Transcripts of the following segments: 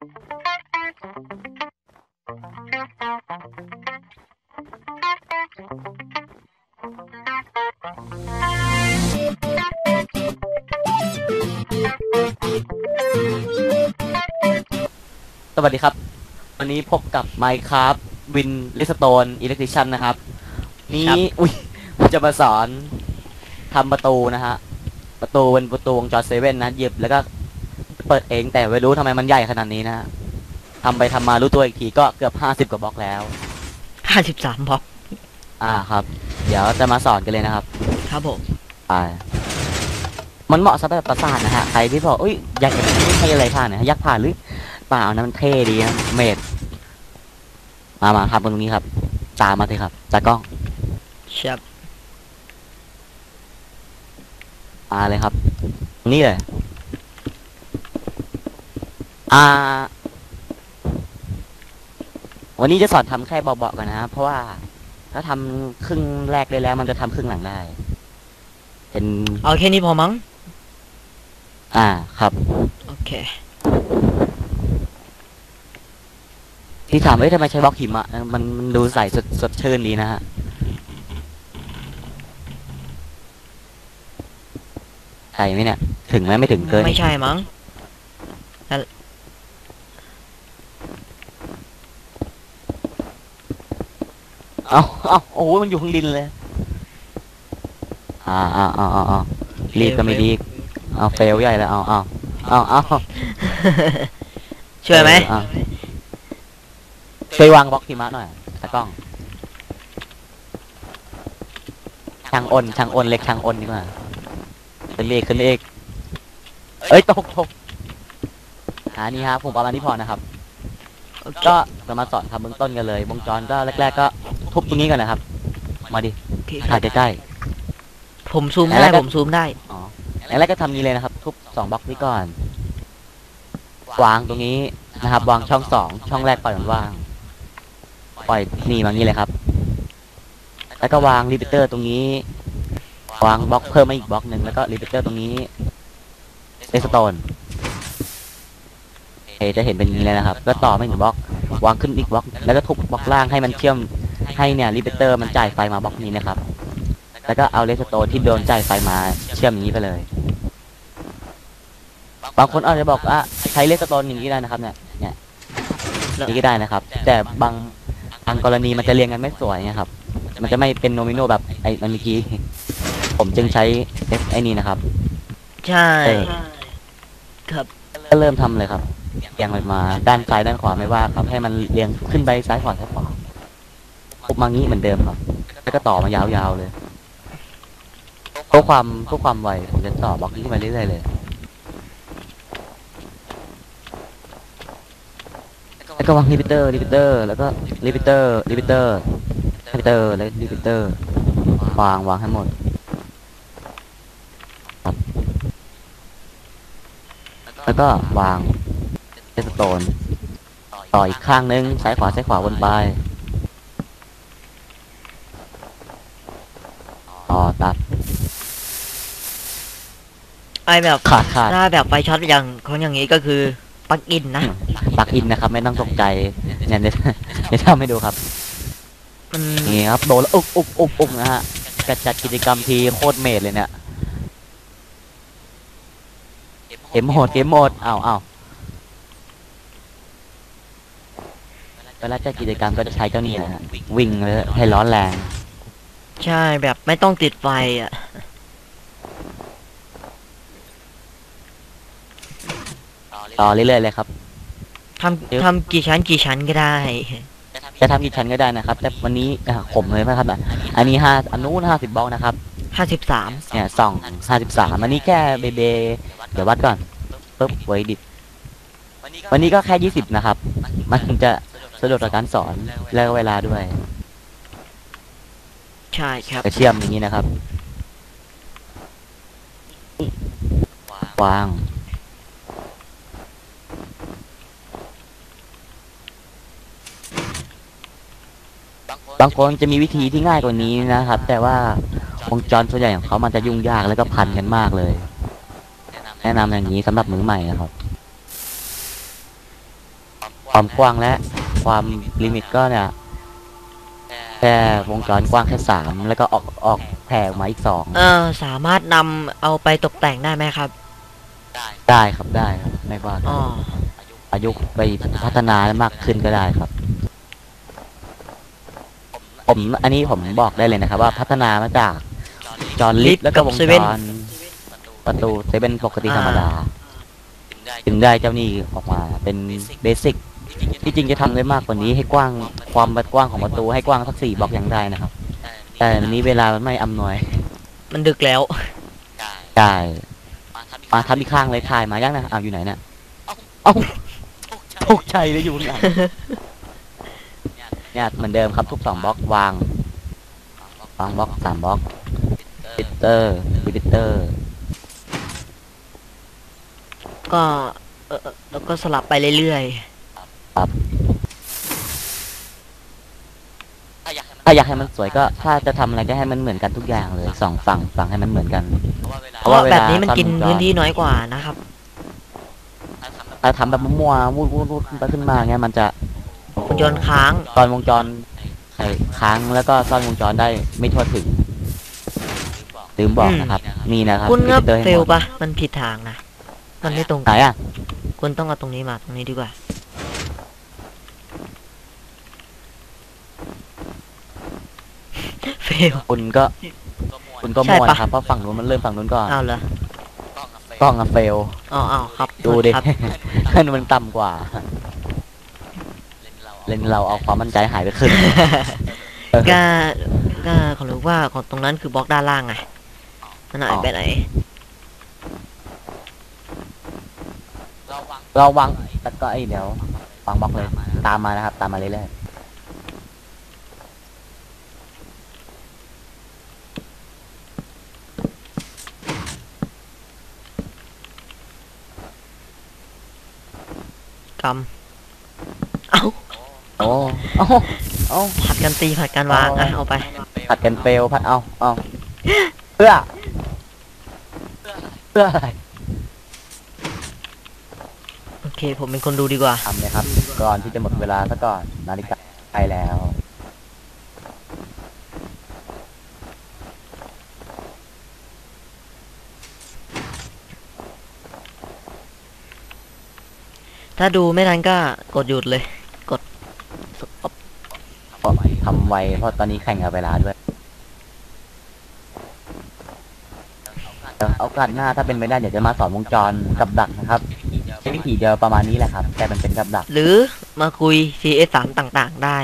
สวัสดีครับ วันนี้พบกับ Minecraft Win l i s t o n e Electrician นะครับ นี้ครับอุ้ยผมจะมาสอนทำประตูนะฮะ ประตูเป็นประตูวงจรเซเว่นนะหยิบแล้วก็ เปิดเองแต่ไม่รู้ทำไมมันใหญ่ขนาดนี้นะฮะทำไปทำมารู้ตัวอีกทีก็เกือบห้าสิบกว่าบล็อกแล้ว ห้าสิบสามบล็อกอ่าครับ เดี๋ยวจะมาสอนกันเลยนะครับครับผมไปมันเหมาะสำหรับประสาทนะฮะใครที่บอกเอ้ยอยากจะไม่ใช่อะไรผ่านนะยักษ์ผ่านหรือเปล่านะมันเท่ดีนะเมดมามาครับตรงนี้ครับ ตามมาสิครับจากกล้องชับมาเลยครับ นี่เลย อ่า วันนี้จะสอนทำแค่เบาๆกันนะครับเพราะว่าถ้าทำครึ่งแรกได้แล้ว มันจะทำครึ่งหลังได้ เป็นเอาแค่นี้พอมั้ง อ่าครับ โอเค ที่ถามว่าทำไมใช้บล็อกหิมะเออมันมันดูใสสดสดชื่นดีนะฮะใช่ไหมเนี่ย ถึงไหมไม่ถึงเกิน ไม่ใช่มั้ง เอาเอาโอ้โหมันอยู่ข้างดินเลย อ่าอ่าอ่าอ่าอ่ารีบก็ไม่รีบเอาเฟลใหญ่แล้วเอาเอาเอาเอาช่วยไหมเออเอาช่วยวางบล็อกหิมะหน่อยตากล้อง ช่างอ้นช่างอ้นเล็กช่างอ้นดีกว่าขึ้นเลขขึ้นเลขเอ้ยตกตกอ่านี่ครับผมประมาณนี้พอนะครับโอเคก็จะมาสอนทำเบื้องต้นกันเลย วงจรก็แรก ๆ ก็ ทุบตรงนี้ก่อนนะครับ มาดิโอเคคถ่ารัยบใกล้ ผมซูมแล้ได้วก็ ผมซูมได้ ๆอ๋อแรกๆก็ทำนี้เลยนะครับ ทุบสองบล็อกนี้ก่อน วางตรงนี้นะครับ วางช่องสองช่องแรกปล่อยมันว่าง ปล่อยนี่มางี้เลยครับ แล้วก็วางรีพิเตอร์ตรงนี้ วางบล็อกเพิ่มมาอีกบล็อกหนึ่งแล้วก็รีพิเตอร์ตรงนี้เรสโตนโอเคจะเห็นเป็นอย่างนี้เลยนะครับ ก็ต่อไม่หนึ่งบล็อก วางขึ้นอีกบล็อก แล้วก็ทุบบล็อกล่างให้มันเชื่อม ให้เนี่ยรีพิเตอร์มันจ่ายไฟมาบล็อกนี้นะครับ แล้วก็เอาเรสโตนที่โดนจ่ายไฟมาเชื่อมอย่างนี้ไปเลย บางคนอาจจะบอกว่าใช้เรสโตนอย่างนี้ได้นะครับเนี่ย เนี่ยอย่างนี้ก็ได้นะครับ แต่บางบางกรณีมันจะเรียงกันไม่สวยนะครับ มันจะไม่เป็นโนมิโนแบบไอ้เมื่อกี้ ผมจึงใช้เอฟไอ้นี่นะครับ ใช่เออครับ ก็เริ่มทำเลยครับเรียงมันมา ด้านซ้ายด้านขวาไม่ว่าครับ ให้มันเรียงขึ้นไปซ้ายขวาซ้ายขวาปุ๊บ มางี้เหมือนเดิมครับ แล้วก็ต่อมายาวๆเลยเพื่อความเพื่อความไวผมจะต่อบล็อกนี้ขึ้นไปเรื่อยๆเลยแล้วก็วางรีพิเตอร์รีพิเตอร์ แล้วก็รีพิเตอร์รีพิเตอร์รีพิเตอร์แล้วรีพิเตอร์วางวางให้หมดแล้วก็วางเซสโตน ต่ออีกข้างนึงซ้ายขวาซ้ายขวาวนไป ต่อตัดไอแบบขาดขาดถ้าแบบไฟช็อตอย่างของอย่างนี้ก็คือปลั๊กอินนะปลักอินนะครับ ไม่ต้องตกใจเนี่ยเดี๋ยวเดี๋ยวทำให้ดูครับมันนี่ครับโดนแล้วอุบอุบอุบอุบนะฮะจัดจัดกิจกรรมทีโคตรเมดเลยเนี่ยเกมโหมดเกมโหมดอ้าวอ้าวเวลาจัดกิจกรรมก็จะใช้เจ้านี่นะฮะวิ่งเลยให้ร้อนแรง ใช่แบบไม่ต้องติดไฟอะ ต่อเรื่อยๆเลยครับ ทำทำกี่ชั้นกี่ชั้นก็ได้ จะทำกี่ชั้นก็ได้นะครับ แต่วันนี้อะผมเลยนะครับอะอันนี้ห้าอันนู้นห้าสิบบล็อกนะครับห้าสิบสามเนี่ยสองห้าสิบสามอันนี้แค่เบเบเดี๋ยววัดก่อนปึ๊บไว้ดิวันนี้ก็แค่ยี่สิบนะครับ มันจะสะดวกต่อการสอนและเวลาด้วย ใช่ครับ กระเชื่อมอย่างนี้นะครับ วาง บางคนจะมีวิธีที่ง่ายกว่านี้นะครับ แต่ว่าวงจรส่วนใหญ่ของเขามันจะยุ่งยากแล้วก็พันกันมากเลย แนะนำอย่างนี้สำหรับมือใหม่นะครับ ความกว้างและความลิมิตก็เนี่ย แค่วงจรกว้างแค่สามแล้วก็ออกออกแผ่ออกมาอีกสองเออสามารถนำเอาไปตกแต่งได้ไหมครับได้ครับได้ครับไม่ว่ากันอ๋ออายุไปพัฒนามากขึ้นก็ได้ครับ ผมอันนี้ผมบอกได้เลยนะครับ ว่าพัฒนามาจากจอร์ลิฟแล้วก็วงจรประตูเซเว่นปกติธรรมดา ถึงได้เจ้านี่ออกมาเป็นเบสิก ที่จริงจะทำได้มากกว่านี้ให้กว้างความกว้างของประตูให้กว้างสักสี่บล็อกยังได้นะครับ แต่อันนี้เวลามันไม่อำนวย มันดึกแล้วใช่มาทำอีกข้างเลยถ่ายมายังนะอ้าวอยู่ไหนเนี่ยเอ้าตกใจเลยอยู่ข้างหลังเนี่ยเหมือนเดิมครับทุกสองบล็อกวางวางบล็อกสามบล็อกปิเตอร์ปิเตอร์ ก็เออเออแล้วก็สลับไปเรื่อย ถ้าอยากให้มันสวยก็ถ้าจะทำอะไรก็ให้มันเหมือนกันทุกอย่างเลยสองฝั่งฝั่งให้มันเหมือนกันๆเพเพราะราะว่าเวลาแบบนี้มันกินซ่อมวงจรพื้นที่น้อยกว่านะครับ ถ้าทำแบบมั่วๆวูดวูดวูดขึ้นไปขึ้นมาเงี้ยมันจะวงจรค้าง ตอนวงจรไขค้างแล้วก็ซ่อนวงจรได้ไม่ทั่วถึงลืมบอกนะครับ นี่นะครับคุณครับมิตอร์ให้เฟลหมดปะมันผิดทางนะ มันไม่ตรงไหนอะคุณต้องเอาตรงนี้มาตรงนี้ดีกว่า เฟลคุณก็คุณก็ใช่มั่วปะนะครับเพราะฝั่งนู้นมันเริ่มฝั่งนู้นก่อนอ้าวเหรอกล้องอะเฟลอ๋ออ้าวครับดูดิครับให้มันต่ำกว่า เลนเราเอาความมั่นใจหายไปครึ่งเออ ก็ก็เขารู้ว่าของตรงนั้นคือบล็อกด้านล่างไงมันหายไปไหน เราวางแล้วก็ไอ้เดี๋ยววางบล็อกเลย ตามมานะครับ ตามมาเรื่อย กำเอ้าๆโอ้เอ้าเอ้าผัดกันตีผัดกันวางอะเอาไป ผัดกันเฟลผัดเอาเอาเพื่อ เพื่ออะไรโอเค ผมเป็นคนดูดีกว่าทำเลยครับ ก่อนที่จะหมดเวลาซะก่อนนาฬิกาใกล้แล้ว ถ้าดูไม่ทันก็กดหยุดเลย กดเพราะทำไวเพราะตอนนี้แข่งกับเวลาด้วยเดี๋ยวโอกาสหน้าถ้าเป็นไปได้เดี๋ยวจะมาสอนวงจรกับดักนะครับใช้วิธีเดียวประมาณนี้แหละครับ แต่มันเป็นกับดัก หรือมาคุย CS 3 ต่างๆได้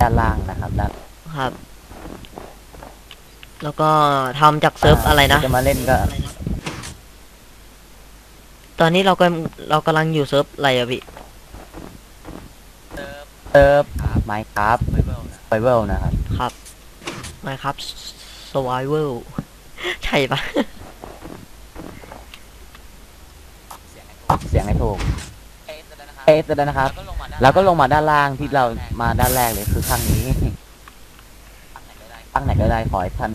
ด้านล่างนะครับด้านครับ แล้วก็ทำจากเซิร์ฟอะไรนะ จะมาเล่นก็ ตอนนี้เราก็เรากำลังอยู่เซิร์ฟอะไรอะพี่ เซิร์ฟไมค์ครับไฟเวลนะครับ ครับมาครับ survival ใช่ปะออกเสียงให้ถูกเอสแล้วนะครับ แล้วก็ลงมาด้านล่างที่เรามาด้านแรกเลยคือข้างนี้ข้างไหนก็ได้ขอให้ท่าน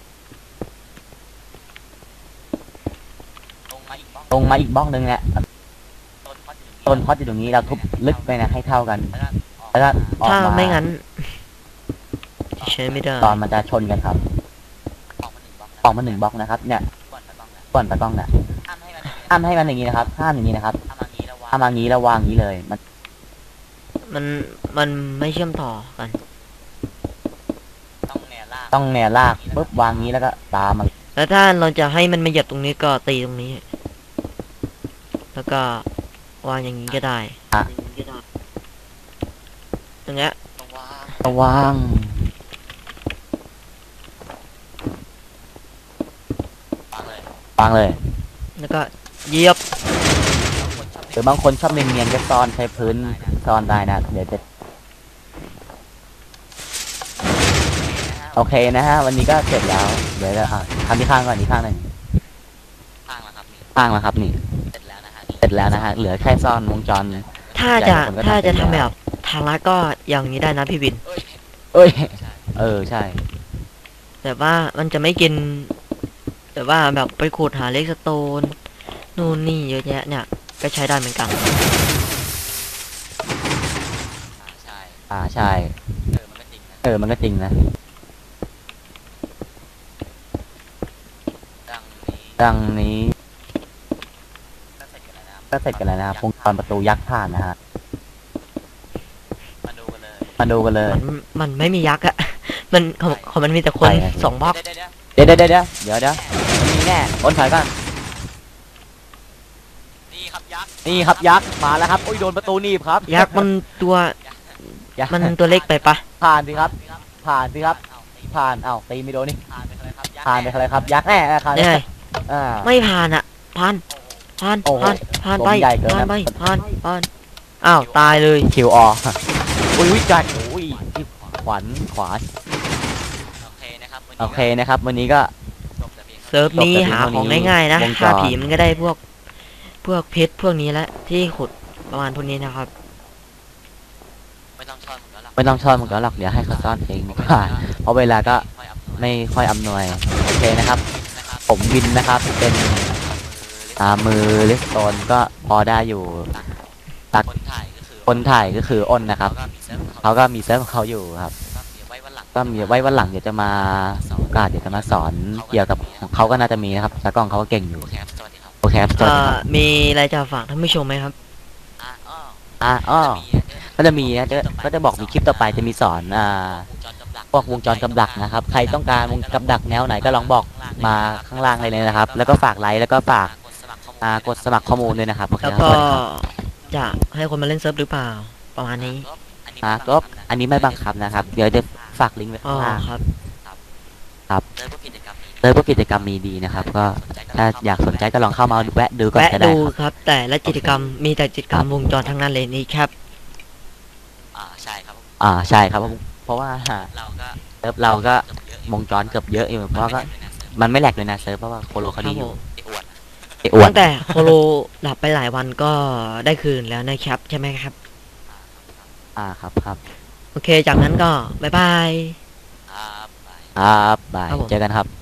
ลงมาอีกบล็อกหนึ่งเนี่ยต้นพอดอยู่ตรงนี้เราทุบลึกไปนะให้เท่ากัน แล้วก็ออกถ้ามาไม่งั้นใช้ไม่ได้ตอนมันจะชนกันครับ ออกมาหนึ่งบล็อกนะครับ เนี่ยก่อนตะกล้องเนี่ยห้ามให้มันอย่างนี้นะครับห้ามอย่างนี้นะครับห้ามมางี้แล้ววางอย่างนี้เลย มัน มันมันไม่เชื่อมต่อกัน ต้องแนวลากปุ๊บวางงี้แล้วก็ตามมาแล้วถ้าเราจะให้มันมาเหยียบตรงนี้ก็ตีตรงนี้ แล้วก็วางอย่างนี้ก็ได้อะ อย่างเงี้ยระวางวางเลยแล้วก็เหยียบหรือบางคนชอบเนียนๆก็ซ่อนใช้พื้นซ่อนได้นะ เดี๋ยวจะ โอเคนะฮะ วันนี้ก็เสร็จแล้ว เดี๋ยวจะอะทำที่ข้างก่อนที่ข้างหนึ่งข้างแล้วครับนี่เสร็จแล้ว นะฮะเหลือแค่ซ่อนวงจรถ้าใหญ่จะกว่าคนก็ถ้าทำเป็นจะทำแล้แบวบทางลัดก็อย่างนี้ได้นะพี่วิน เอ้ย เออใช่ แต่ว่ามันจะไม่กิน แต่ว่าแบบไปขุดหาเล็กสโตนนู่นนี่เยอะแยะเนี่ยก็ใช้ได้เหมือนกัน อ่าใช่ เออมันก็จริงนะ ดังนี้ ก็เสร็จกันแล้วนะครับวงจรประตูยักษ์ผ่านนะฮะ มาดูกันเลยมาดูกันเลย มันมันไม่มียักษ์อะมันของของมันมีแต่คนใช่ครับ สองบล็อก เดี๋ยวๆเดี๋ยวเดี๋ยวเดี๋ยวเดี๋ยวเดี๋ยวมีแน่อ้นถอยก่อนๆนี่ครับยักษ์นี่ครับยักษ์มาแล้วครับโอ้ยโดนประตูหนีบครับยักษ์มันตัวยักษ์มันตัวเล็กไปปะผ่านสิครับ ผ่านสิครับ ผ่านเอ้าตีไม่โดนนี่ผ่านไปเลยครับยักษ์ผ่านไปเลยครับยักษ์แน่ผ่านได้ไงอ่าไม่ผ่านอะผ่าน ผ่าน โอ้โหผ่าน ผ่านไป ผมใหญ่เกินผ่านนะ ไป ผ่าน ผ่าน อ้าว ตายเลย คิวออุ้ยวิจัดโอ้ยขวัญขวานโอเคนะครับวันนี้โอเคนะครับ วันนี้ก็จบแต่เพียงเซิร์ฟนี้จบแต่เพียงหาเท่านี้ของง่ายๆนะวงจร ฆ่าผีมันก็ได้พวก พวกเพชรพวกนี้แหละที่ขุดประมาณพวกนี้นะครับ ไม่ต้องซ่อนผมแล้วหรอกไม่ต้องซ่อนมันก็หรอกเดี๋ยวให้เขาซ่อนเองดีกว่าเพราะเวลาก็ค่อยอัพหน่อยไม่ค่อยอำนวย โอเคนะครับนะครับผมวินนะครับ เป็น อ่ามือเลสโตนก็พอได้อยู่ ตัก คนถ่ายก็คือคนถ่ายก็คืออ้นนะครับเขาก็มีเซิร์ฟของเขาก็มีเซิร์ฟของเขาอยู่ครับ ก็มีไว้วันหลังก็มีไว้วันหลังเดี๋ยวจะมาโอกาสเดี๋ยวจะมาสอนเกี่ยวกับของเขาก็น่าจะมีนะครับตากล้องเขาก็เก่งอยู่โอเคครับสวัสดีครับโอเคครับสวัสเอ่ดีคอรับมีอะไรจะฝากท่านผู้ชมไหมครับ อะอ้ออะอ้อจะมีนะก็จะมีนะจะก็จะบอกมีคลิปต่อไปจะมีสอนอ่าวงจรกับดักพวกวงจรกับดักนะครับ ใครต้องการวงกับดักแนวไหนก็ลองบอกมาข้างล่างเลยนะครับ แล้วก็ฝากไลค์แล้วก็ฝาก อ่ากดสมัครข้อมูลอ่ากดสมัครข้อมูลด้วยนะครับโอเคแล้วครับก็สวัสดีครับจะให้คนมาเล่นเซิร์ฟหรือเปล่า ประมาณนี้อ่าก็อันนี้ไม่บังคับนะครับ เดี๋ยวจะฝากลิงก์ไว้อ๋อข้างล่างครับเซิร์ฟพวกกิจกรรมนี้เลยพวกกิจกรรมมีดีนะครับ ก็ถ้าอยากสนใจก็ลองเข้ามาแวะดูก่อนแวะก็ได้ดูครับ ครับ แต่ละกิจกรรมมีแต่กิจกรรมวงจรทั้งนั้นเลยนี่ครับ อ่าใช่ครับอ่าใช่ครับเพราะว่าเราก็เซิร์ฟเราก็เกือบเยอะวงจรเกือบเยอะอยู่เพราะก็มันไม่แหลกเลยนะเซิร์ฟเพราะว่าโคโลเขาดีอยู่ไอ้อวดไอ้อ้วนตั้งแต่โคโลหลับไปหลายวันก็ได้คืนแล้วนะครับ ใช่ไหมครับ อ่าครับครับโอเค จากนั้นก็บายบาย ครับไปครับบายครับผม เจอกันครับ